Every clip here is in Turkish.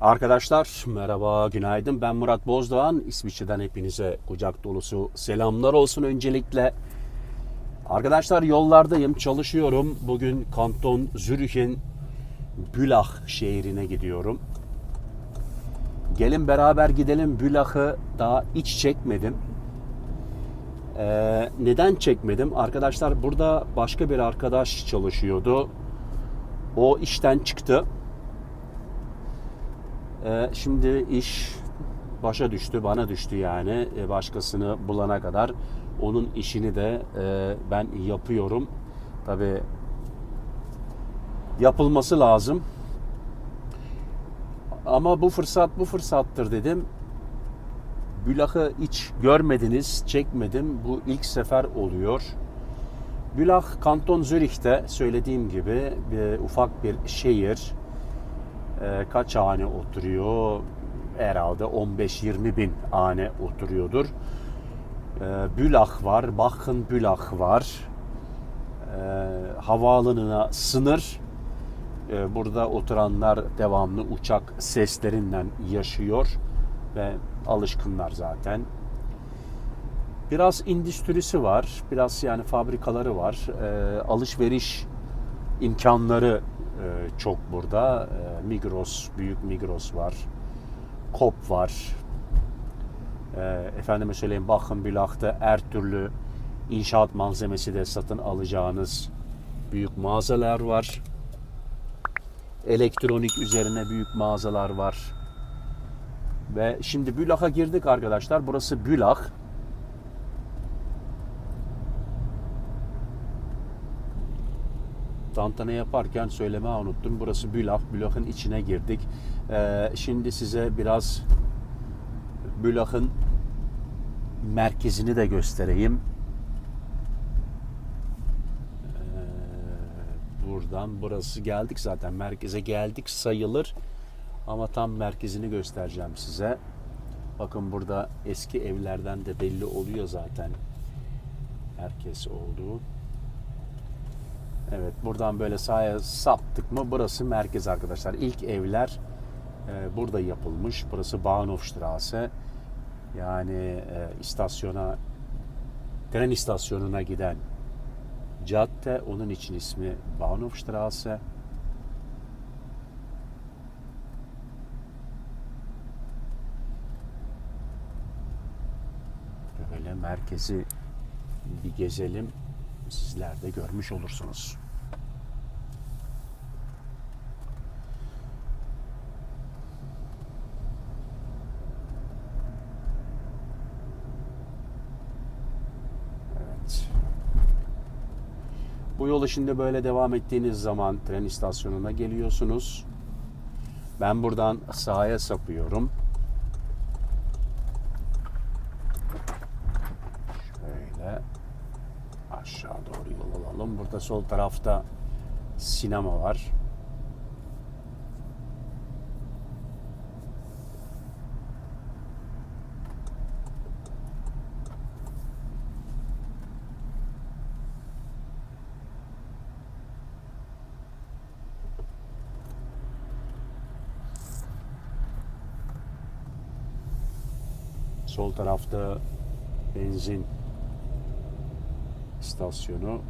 Arkadaşlar merhaba, günaydın. Ben Murat Bozdoğan. İsviçre'den hepinize kucak dolusu selamlar olsun öncelikle. Arkadaşlar yollardayım, çalışıyorum. Bugün Kanton Zürih'in Bülach şehrine gidiyorum. Gelin beraber gidelim. Bülach'ı daha hiç çekmedim. Ee, neden çekmedim? Arkadaşlar burada başka bir arkadaş çalışıyordu. O işten çıktı. Ee, şimdi iş başa düştü, bana düştü yani. Ee, başkasını bulana kadar onun işini de e, ben yapıyorum. Tabi yapılması lazım. Ama bu fırsat bu fırsattır dedim. Bülach'ı hiç görmediniz, çekmedim. Bu ilk sefer oluyor. Bülach, Kanton Zürih'te söylediğim gibi bir ufak bir şehir. Ee, kaç hane oturuyor? Herhalde 15-20 bin hane oturuyordur. Ee, Bülach var, Bachen Bülach var. Ee, havaalanına sınır. Burada oturanlar devamlı uçak seslerinden yaşıyor ve alışkınlar zaten. Biraz endüstrisi var, biraz yani fabrikaları var. Alışveriş imkanları e, çok burada. E, Migros, büyük Migros var. Kop var. E, efendime söyleyeyim bakın Bülach'ta her türlü inşaat malzemesi de satın alacağınız büyük mağazalar var. Elektronik üzerine büyük mağazalar var. Ve şimdi Bülach'a girdik arkadaşlar. Burası Bülach. Tantana yaparken söylemeyi unuttum. Burası Bülach. Bülach'ın içine girdik. Ee, şimdi size biraz Bülach'ın merkezini de göstereyim. Ee, buradan burası geldik zaten. Merkeze geldik sayılır. Ama tam merkezini göstereceğim size. Bakın burada eski evlerden de belli oluyor zaten. Herkes olduğu. Evet buradan böyle sağa saptık mı burası merkez arkadaşlar. İlk evler e, burada yapılmış. Burası Bahnhofstraße. Yani e, istasyona tren istasyonuna giden cadde. Onun için ismi Bahnhofstraße. Böyle merkezi bir gezelim sizler de görmüş olursunuz. Bu yol şimdi böyle devam ettiğiniz zaman tren istasyonuna geliyorsunuz. Ben buradan sağa sapıyorum. Aşağı doğru yol alalım. Burada sol tarafta sinema var. Sol tarafta benzin istasyonu.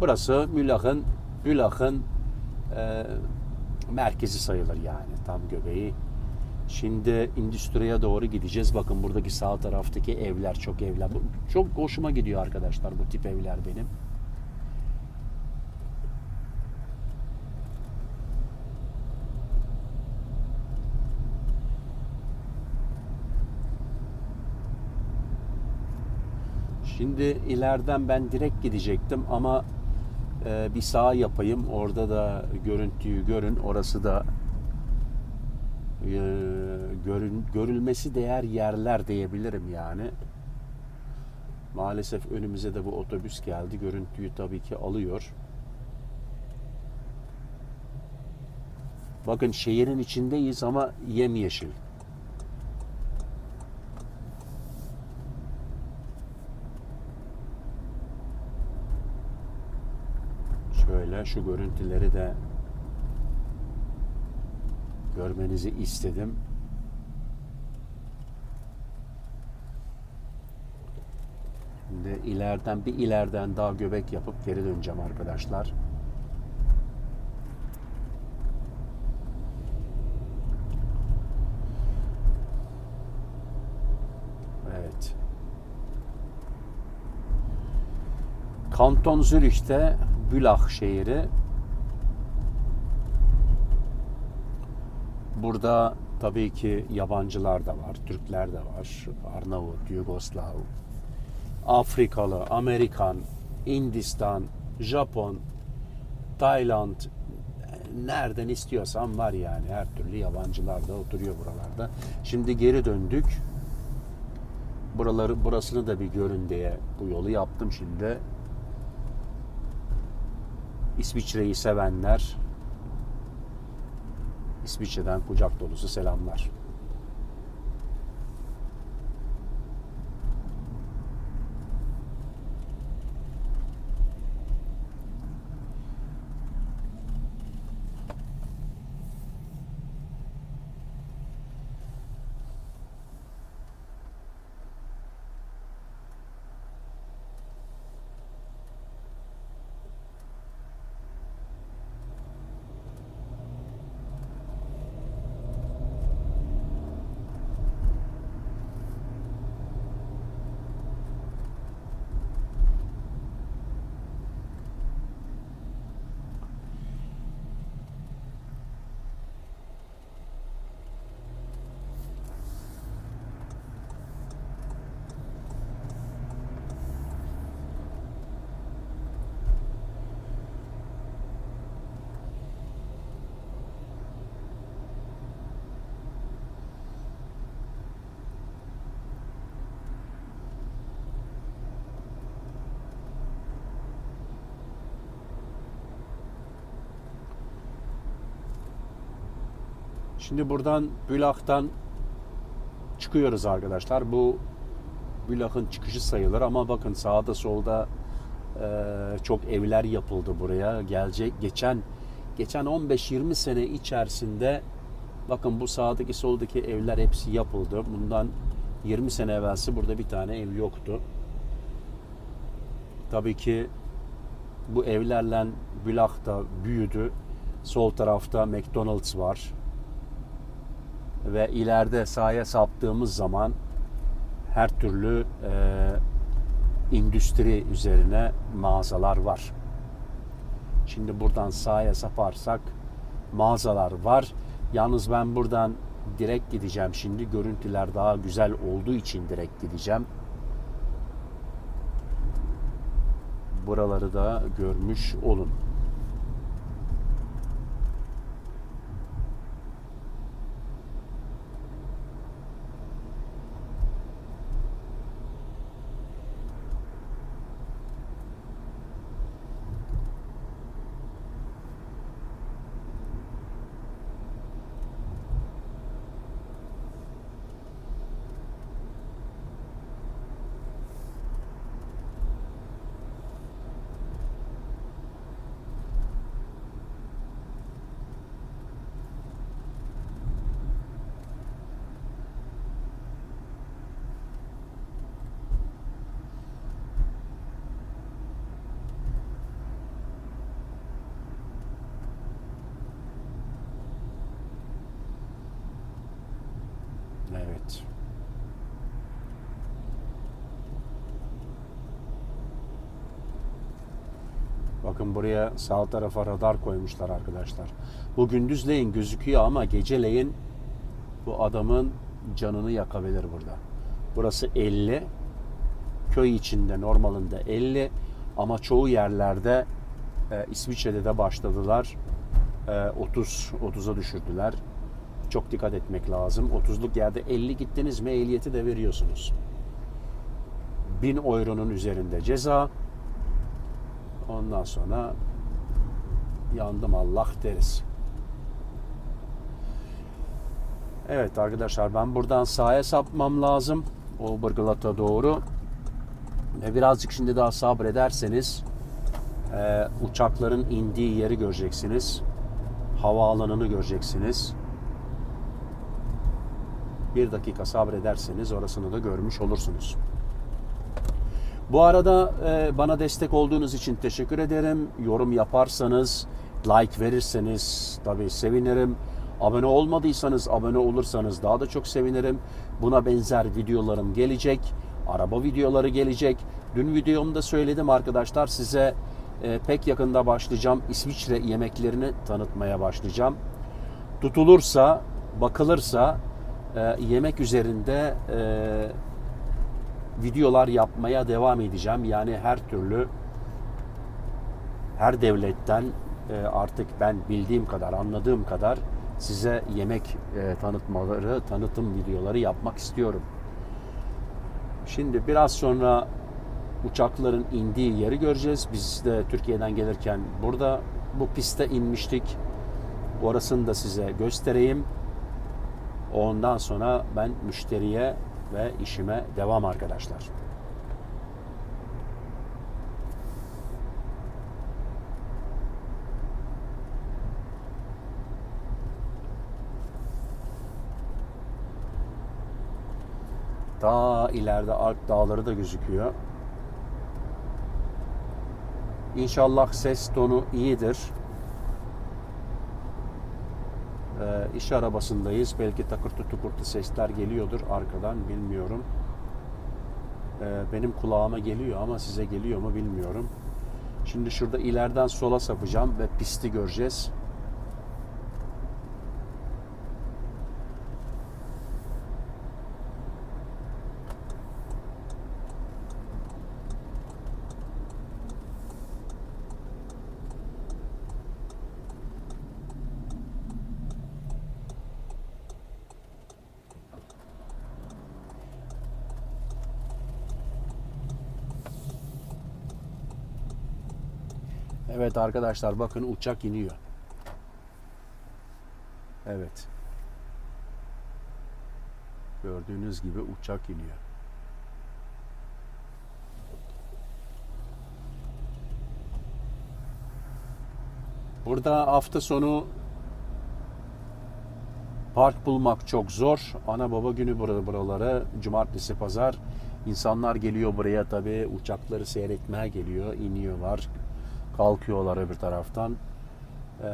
Burası Mülach'ın Mülach'ın e, merkezi sayılır yani tam göbeği. Şimdi endüstriye doğru gideceğiz. Bakın buradaki sağ taraftaki evler çok evler. Çok hoşuma gidiyor arkadaşlar bu tip evler benim. Şimdi ileriden ben direkt gidecektim ama e, bir sağ yapayım. Orada da görüntüyü görün. Orası da e, görün, görülmesi değer yerler diyebilirim yani. Maalesef önümüze de bu otobüs geldi. Görüntüyü tabii ki alıyor. Bakın şehrin içindeyiz ama yemyeşil. Şöyle şu görüntüleri de görmenizi istedim. Şimdi ileriden bir ileriden daha göbek yapıp geri döneceğim arkadaşlar. Evet. Kanton Zürih'te Bülach şehri. Burada tabii ki yabancılar da var, Türkler de var, Arnavut, Yugoslav, Afrikalı, Amerikan, Hindistan, Japon, Tayland, nereden istiyorsan var yani her türlü yabancılar da oturuyor buralarda. Şimdi geri döndük. Buraları burasını da bir görün diye bu yolu yaptım şimdi. İsviçre'yi sevenler İsviçre'den kucak dolusu selamlar. Şimdi buradan Bülach'tan çıkıyoruz arkadaşlar. Bu Bülach'ın çıkışı sayılır ama bakın sağda solda e, çok evler yapıldı buraya. Gelecek geçen geçen 15-20 sene içerisinde bakın bu sağdaki soldaki evler hepsi yapıldı. Bundan 20 sene evvelsi burada bir tane ev yoktu. Tabii ki bu evlerle Bülach da büyüdü. Sol tarafta McDonald's var ve ileride sahaya saptığımız zaman her türlü e, endüstri üzerine mağazalar var. Şimdi buradan sahaya saparsak mağazalar var. Yalnız ben buradan direkt gideceğim. Şimdi görüntüler daha güzel olduğu için direkt gideceğim. Buraları da görmüş olun. Evet. Bakın buraya sağ tarafa radar koymuşlar arkadaşlar. Bu gündüzleyin gözüküyor ama geceleyin bu adamın canını yakabilir burada. Burası 50. Köy içinde normalinde 50 ama çoğu yerlerde e, İsviçre'de de başladılar. E, 30 30'a düşürdüler. Çok dikkat etmek lazım. 30'luk yerde 50 gittiniz mi ehliyeti de veriyorsunuz. 1000 euronun üzerinde ceza. Ondan sonra yandım Allah deriz. Evet arkadaşlar ben buradan sağa sapmam lazım. Oberglat'a doğru. Ve birazcık şimdi daha sabrederseniz Ee, uçakların indiği yeri göreceksiniz. Havaalanını göreceksiniz. Bir dakika sabrederseniz orasını da görmüş olursunuz. Bu arada e, bana destek olduğunuz için teşekkür ederim. Yorum yaparsanız, like verirseniz tabii sevinirim. Abone olmadıysanız, abone olursanız daha da çok sevinirim. Buna benzer videolarım gelecek. Araba videoları gelecek. Dün videomda söyledim arkadaşlar size e, pek yakında başlayacağım. İsviçre yemeklerini tanıtmaya başlayacağım. Tutulursa, bakılırsa e, yemek üzerinde videolar yapmaya devam edeceğim. Yani her türlü her devletten e, artık ben bildiğim kadar, anladığım kadar size yemek e, tanıtmaları, tanıtım videoları yapmak istiyorum. Şimdi biraz sonra uçakların indiği yeri göreceğiz. Biz de Türkiye'den gelirken burada bu piste inmiştik. Orasını da size göstereyim. Ondan sonra ben müşteriye ve işime devam arkadaşlar. Ta ileride Alp dağları da gözüküyor. İnşallah ses tonu iyidir. Ee, iş arabasındayız. Belki takırtı tukurtu sesler geliyordur arkadan bilmiyorum. Ee, benim kulağıma geliyor ama size geliyor mu bilmiyorum. Şimdi şurada ileriden sola sapacağım ve pisti göreceğiz. Evet arkadaşlar bakın uçak iniyor. Evet. Gördüğünüz gibi uçak iniyor. Burada hafta sonu park bulmak çok zor. Ana baba günü buralara cumartesi pazar insanlar geliyor buraya tabi uçakları seyretmeye geliyor, iniyorlar, kalkıyorlar öbür taraftan. Ee,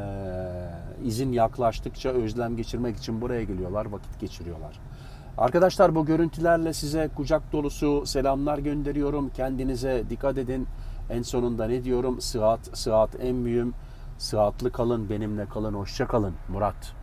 izin yaklaştıkça özlem geçirmek için buraya geliyorlar, vakit geçiriyorlar. Arkadaşlar bu görüntülerle size kucak dolusu selamlar gönderiyorum. Kendinize dikkat edin. En sonunda ne diyorum? Sıhhat, sıhhat en mühim. Sıhhatli kalın, benimle kalın, hoşça kalın. Murat.